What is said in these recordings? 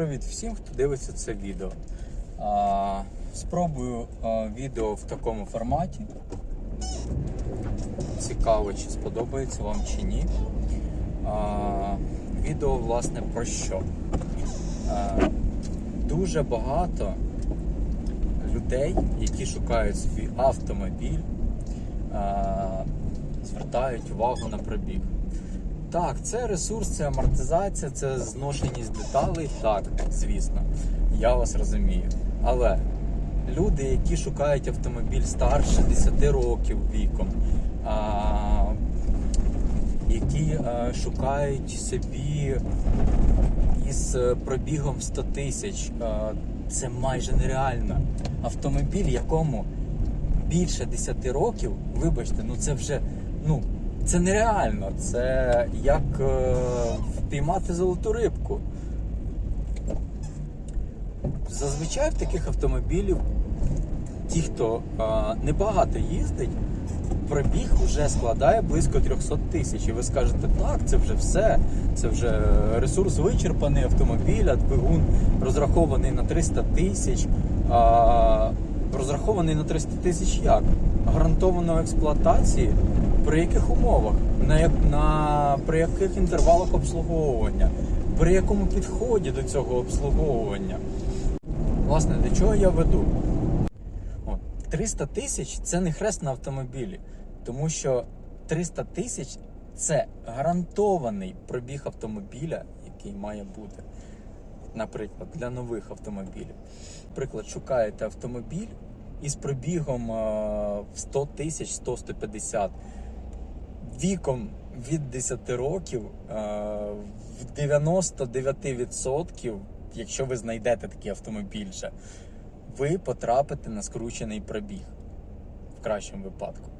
привіт всім, хто дивиться це відео. Спробую відео в такому форматі. Цікаво, чи сподобається вам чи ні. Відео, власне, про що? Дуже багато людей, які шукають свій автомобіль, звертають увагу на пробіг. Так, це ресурс, це амортизація, це зношеність деталей. Так, звісно, я вас розумію. Але люди, які шукають автомобіль старше 10 років віком, а, які а, шукають собі із е, пробігом 100 тисяч, це майже нереально. Автомобіль, якому більше 10 років, вибачте, ну це вже ну. Це нереально, це як е, впіймати золоту рибку. Зазвичай в таких автомобілів ті, хто е, небагато їздить, пробіг вже складає близько 300 тисяч. І ви скажете, так, це вже все, це вже ресурс вичерпаний автомобіля, двигун розрахований на 300 тисяч. А, розрахований на 300 тисяч як? Гарантовано експлуатації. При яких умовах, на, як, на при яких інтервалах обслуговування, при якому підході до цього обслуговування. Власне, до чого я веду? От, 300 тисяч це не хрест на автомобілі, тому що 300 тисяч це гарантований пробіг автомобіля, який має бути. Наприклад, для нових автомобілів. Наприклад, шукаєте автомобіль із пробігом е, в 100 тисяч 100-150 віком від 10 років е, в 99%, якщо ви знайдете такий автомобіль, же, ви потрапите на скручений пробіг в кращому випадку.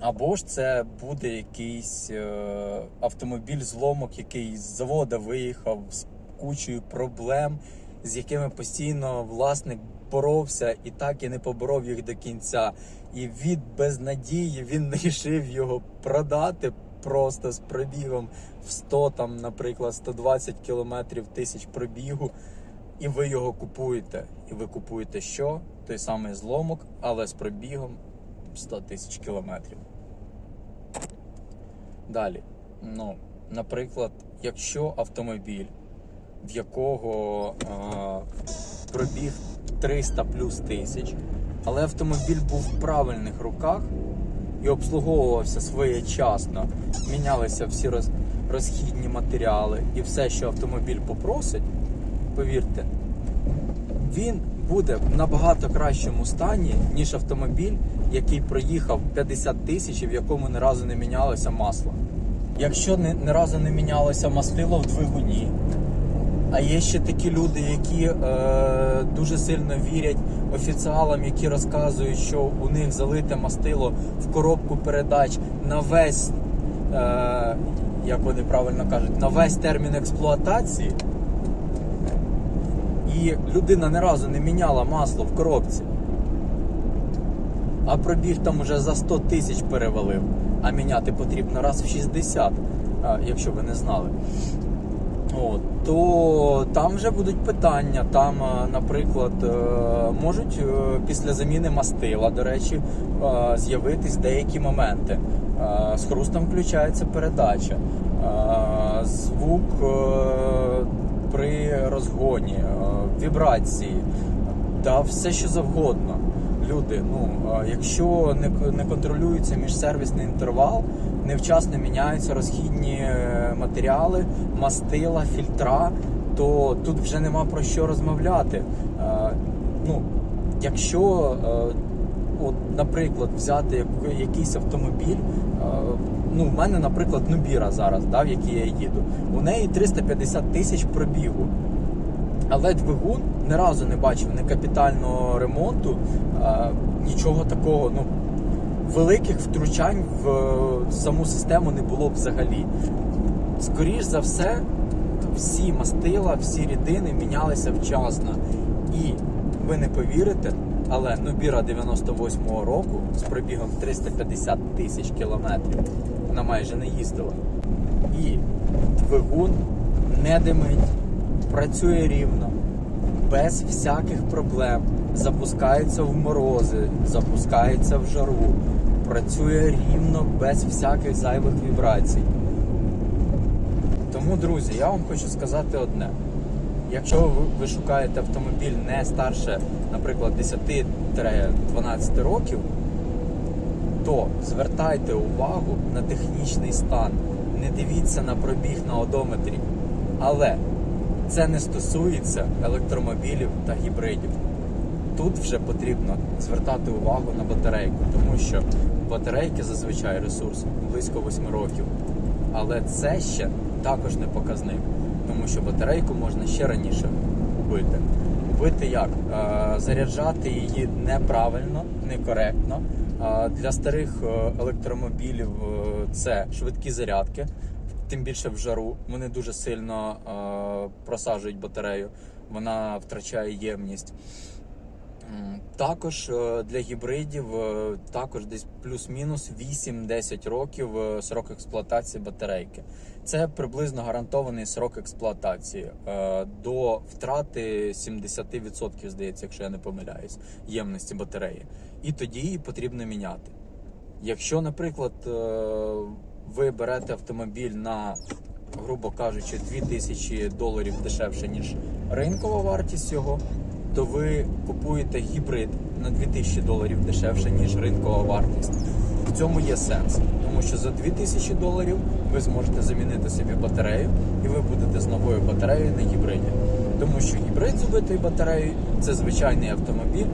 Або ж це буде якийсь е, автомобіль зломок, який з завода виїхав з кучою проблем, з якими постійно власник боровся і так і не поборов їх до кінця. І від безнадії він вирішив його продати просто з пробігом в 100, там, наприклад, 120 кілометрів тисяч пробігу. І ви його купуєте. І ви купуєте що? Той самий зломок, але з пробігом 100 тисяч кілометрів. Далі. Ну, наприклад, якщо автомобіль, в якого а, пробіг 300 плюс тисяч, але автомобіль був в правильних руках і обслуговувався своєчасно, мінялися всі роз, розхідні матеріали і все, що автомобіль попросить, повірте, він буде в набагато кращому стані, ніж автомобіль, який проїхав 50 тисяч і в якому ні разу не мінялося масло. Якщо ні разу не мінялося мастило в двигуні, а є ще такі люди, які е, дуже сильно вірять офіціалам, які розказують, що у них залите мастило в коробку передач на весь, е, як вони правильно кажуть, на весь термін експлуатації. І людина ні разу не міняла масло в коробці. А пробіг там уже за 100 тисяч перевалив, а міняти потрібно раз в 60, а, якщо ви не знали. От, то там вже будуть питання. Там, е, наприклад, е, можуть е, після заміни мастила, до речі, з'явитись деякі моменти. З хрустом включається передача, звук при розгоні, вібрації, та все що завгодно. Люди, ну якщо не, не контролюється міжсервісний інтервал, невчасно міняються розхідні е, матеріали, мастила, фільтра, то тут вже нема про що розмовляти. Е, Ну, якщо, е, от, наприклад, взяти якийсь автомобіль, ну, в мене, наприклад, Нубіра зараз, да, в якій я їду, у неї 350 тисяч пробігу. Але двигун ні разу не бачив ні капітального ремонту, е, нічого такого. Ну, великих втручань в е, саму систему не було взагалі. Скоріш за все, всі мастила, всі рідини мінялися вчасно. І ви не повірите, але Nubira 98-го року з пробігом 350 тисяч кілометрів вона майже не їздила. І двигун не димить, працює рівно, без всяких проблем, запускається в морози, запускається в жару, працює рівно, без всяких зайвих вібрацій. Тому, друзі, я вам хочу сказати одне. Якщо ви, шукаєте автомобіль не старше, наприклад, 10-12 років, то звертайте увагу на технічний стан, не дивіться на пробіг на одометрі. Але це не стосується електромобілів та гібридів. Тут вже потрібно звертати увагу на батарейку, тому що батарейки зазвичай ресурс близько 8 років. Але це ще також не показник, тому що батарейку можна ще раніше вбити. Вбити як? Е, Заряджати її неправильно, некоректно. Е, Для старих е, електромобілів це швидкі зарядки, тим більше в жару. Вони дуже сильно е, просаджують батарею, вона втрачає ємність. Також е, для гібридів е, також десь плюс-мінус 8-10 років е, срок експлуатації батарейки. Це приблизно гарантований срок експлуатації до втрати 70%, здається, якщо я не помиляюсь, ємності батареї. І тоді її потрібно міняти. Якщо, наприклад, ви берете автомобіль на, грубо кажучи, 2000 доларів дешевше, ніж ринкова вартість його, то ви купуєте гібрид на 2000 доларів дешевше, ніж ринкова вартість. В цьому є сенс, тому що за 2000 доларів ви зможете замінити собі батарею, і ви будете з новою батареєю на гібриді. Тому що гібрид з убитою батареєю це звичайний автомобіль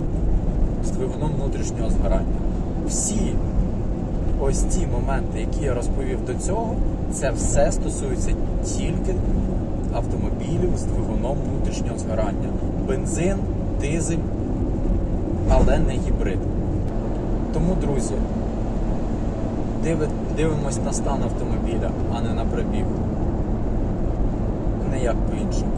з двигуном внутрішнього згорання. Всі ось ці моменти, які я розповів до цього, це все стосується тільки автомобілів з двигуном внутрішнього згорання. Бензин, дизель, але не гібрид. Тому, друзі, дивимось на стан автомобіля, а не на пробіг. Не як по-іншому.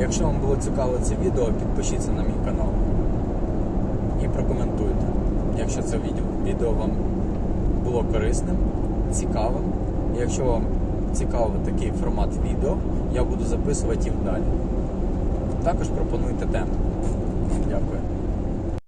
Якщо вам було цікаво це відео, підпишіться на мій канал і прокоментуйте. Відео, вам було корисним, цікавим. Якщо вам цікавий такий формат відео, я буду записувати їх далі. Також пропонуйте теми. Дякую.